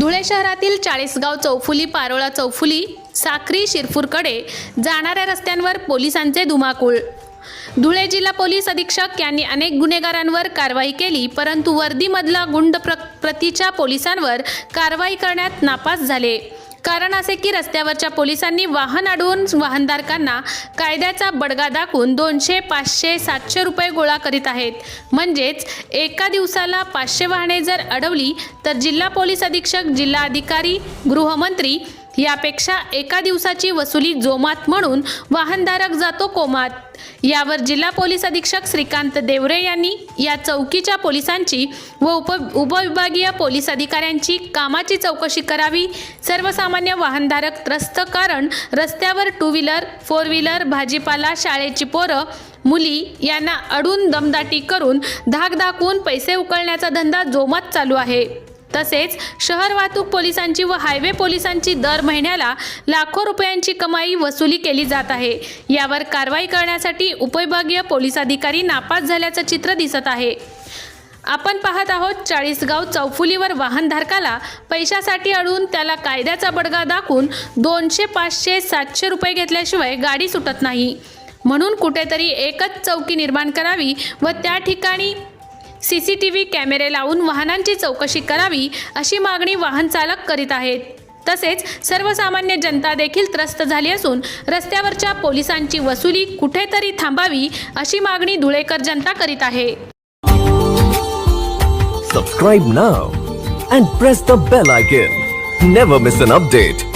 धुळे शहरातील चाळीसगाव चौफुली पारोळा चौफुली साक्री शिरपूरकडे जाणाऱ्या रस्त्यांवर पोलिसांचे धुमाकूळ. धुळे जिल्हा पोलीस अधीक्षक यांनी अनेक गुन्हेगारांवर कारवाई केली परंतु वर्दीमधला गुंड प्र प्रतीच्या पोलिसांवर कारवाई करण्यात नापास झाले. कारण असे की रस्त्यावरच्या पोलिसांनी वाहन अडवून वाहनधारकांना कायद्याचा बडगा दाखवून दोनशे पाचशे सातशे रुपये गोळा करीत आहेत. म्हणजेच एका दिवसाला पाचशे वाहने जर अडवली तर जिल्हा पोलीस अधीक्षक जिल्हा अधिकारी गृहमंत्री यापेक्षा एका दिवसाची वसुली जोमात म्हणून वाहनधारक जातो कोमात. यावर जिल्हा पोलीस अधीक्षक श्रीकांत देवरे यांनी या चौकीच्या पोलिसांची व उप उपविभागीय पोलीस अधिकाऱ्यांची कामाची चौकशी करावी. सर्वसामान्य वाहनधारक त्रस्त कारण रस्त्यावर टू व्हीलर फोर व्हीलर भाजीपाला शाळेची पोरं मुली यांना अडून दमदाटी करून धाक दाखवून पैसे उकळण्याचा धंदा जोमात चालू आहे. तसेच शहर वाहतूक पोलिसांची व हायवे पोलिसांची दर महिन्याला लाखो रुपयांची कमाई वसुली केली जात आहे. यावर कारवाई करण्यासाठी उपविभागीय पोलीस अधिकारी नापास झाल्याचं चित्र दिसत आहे. आपण पाहत आहोत चाळीसगाव चौफुलीवर वाहनधारकाला पैशासाठी अडून त्याला कायद्याचा बडगा दाखवून दोनशे पाचशे सातशे रुपये घेतल्याशिवाय गाडी सुटत नाही. म्हणून कुठेतरी एकच चौकी निर्माण करावी व त्या ठिकाणी सी सी टी व्ही कॅमेरे लावून वाहनांची चौकशी करावी अशी मागणी वाहन चालक करीत आहेत. तसेच सर्वसामान्य जनता देखील त्रस्त झाली असून रस्त्यावरच्या पोलिसांची वसुली कुठेतरी थांबावी अशी मागणी धुळेकर जनता करीत आहे. Subscribe now and press the bell icon never miss an update